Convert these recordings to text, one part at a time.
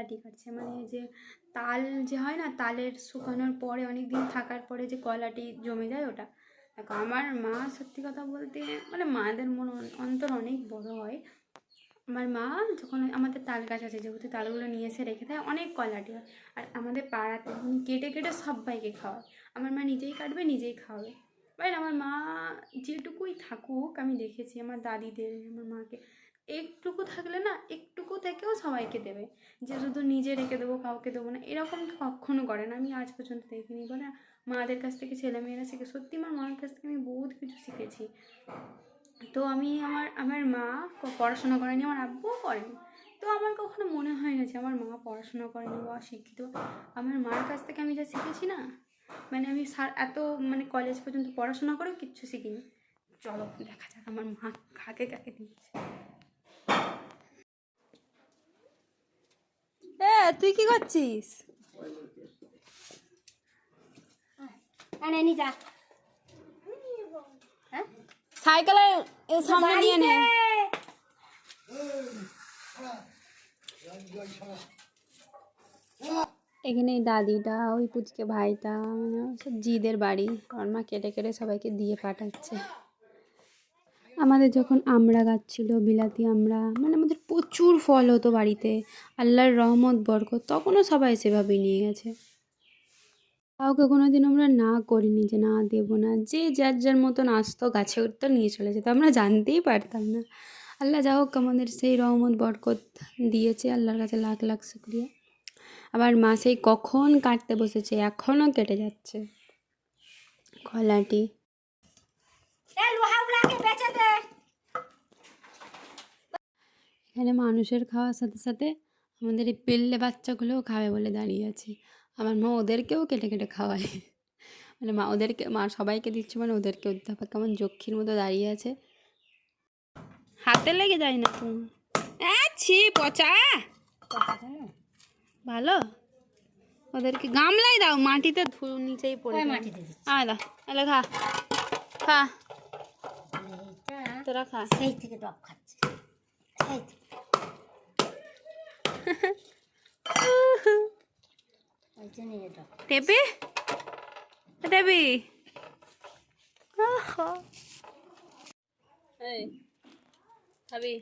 কলাটি কাটছে মানে যে তাল যে হয় না, তালের শুকানোর পরে অনেক দিন থাকার পরে যে কলাটি জমে যায় ওটা। দেখো, আমার মা সত্যি কথা বলতে মানে মাদের মন অন্তর অনেক বড় হয়। আমার মা যখন আমাদের তাল গাছ আছে, যেহেতু তালগুলো নিয়ে এসে রেখে দেয়, অনেক কলাটি হয়। আর আমাদের পাড়াতে কেটে কেটে সবাইকে খাওয়ায়। আমার মা নিজেই কাটবে, নিজেই খাওয়াবে। বাট আমার মা যেটুকুই থাকুক, আমি দেখেছি। আমার দাদিদের, আমার মাকে একটুকু থাকলে না একটুকু থেকেও সবাইকে দেবে। যে শুধু নিজে রেখে দেবো, কাউকে দেবো না, এরকম কখনো করে না। আমি আজ পর্যন্ত দেখিনি। বলে মাদের কাছ থেকে, ছেলেমেয়েরা শিখে, সত্যি আমার মার কাছ থেকে আমি বহুত কিছু শিখেছি। তো আমি আমার আমার মা পড়াশোনা করেনি, আমার আব্বুও করেনি। তো আমার কখনো মনে হয় না যে আমার মা পড়াশোনা করেনি বা শিক্ষিত। আমার মার কাছ থেকে আমি যা শিখেছি না মানে আমি সা- এত মানে কলেজ পর্যন্ত পড়াশোনা করেও কিচ্ছু শিখিনি। চলো, দেখা যাক, আমার মা কাকে কাকে দিচ্ছে এ তুই কি করছিস? হ্যাঁ? সাইকেলের সামনে নিয়ে নে। এখানে এই দাদিটা ওই পুচকে ভাইটা মানে সব জিদের বাড়ি। আমার মা কেটে কেটে সবাইকে দিয়ে পাঠাচ্ছে। আমাদের যখন আমড়া গাছ ছিল বিলাতি আমড়া মানে আমাদের প্রচুর ফল হতো বাড়িতে, আল্লাহর রহমত, বরকত, তখনও সবাই সেভাবে নিয়ে গেছে। কাউকে কোনো দিন আমরা না করিনি যে না দেবো না, যে যার যার মতন আসতো গাছে উঠতো নিয়ে চলে যেত আমরা জানতেই পারতাম না। আল্লাহ যা হোক আমাদের সেই রহমত, বরকত দিয়েছে, আল্লাহর কাছে লাখ লাখ শুক্রিয়া। আবার মা সেই কখন কাটতে বসেছে, এখনও কেটে যাচ্ছে। কলাটি এখানে মানুষের খাওয়ার সাথে সাথে আমাদের এই পেল্লে বাচ্চাগুলোও খাবে বলে দাঁড়িয়ে আছে। আমার মা ওদেরকেও কেটে কেটে খাওয়ায়। মানে মা ওদেরকে মা সবাইকে দিচ্ছে মানে ওদেরকেও দিতে কেমন যক্ষীর মতো দাঁড়িয়ে আছে। হাতে লেগে যায় না তুমি ছি পচা। ভালো? ওদেরকে গামলাই দাও মাটিতে ধু নিচেই পড়ে। মাটিতে আয় দাও এলে খা। খা। তোরা খা। সেই থেকে খাচ্ছে। সেই থেকে। টপ টেপি। খাবি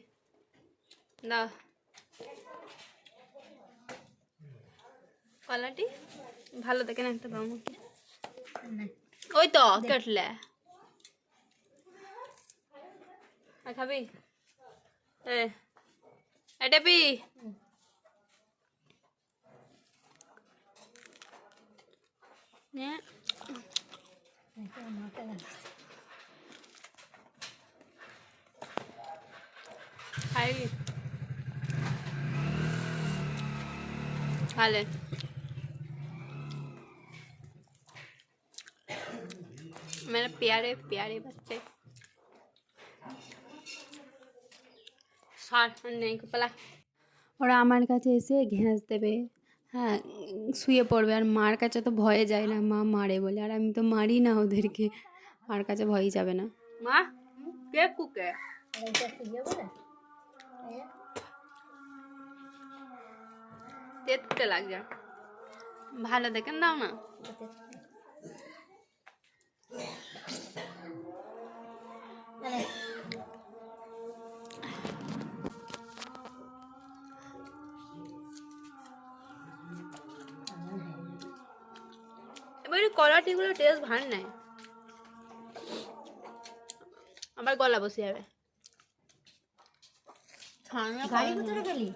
না কলাটি ভালো দেখে না একটা দাম ওকে ওই তো কাটলে খাবি এ এ টেপি এটা মাথা লাগছে खाई खा ले मेरे प्यारे प्यारे बच्चे সার নেই কপালা ওরা আমার কাছে এসে ঘ্যাঁস দেবে হ্যাঁ শুয়ে পড়বে। আর মার কাছে তো ভয়ে যায় না, মা মারে বলে। আর আমি তো মারি না ওদেরকে, মার কাছে ভয়ই যাবে না। মা, কে কুকে? এই লাগছে। ভালো দেখেন দাও না। আরে কলা কলাটিগুলো টেস্ট ভার নাই। আবার গলা বসে যাবে। গাড়ি ভিতরে গেলি?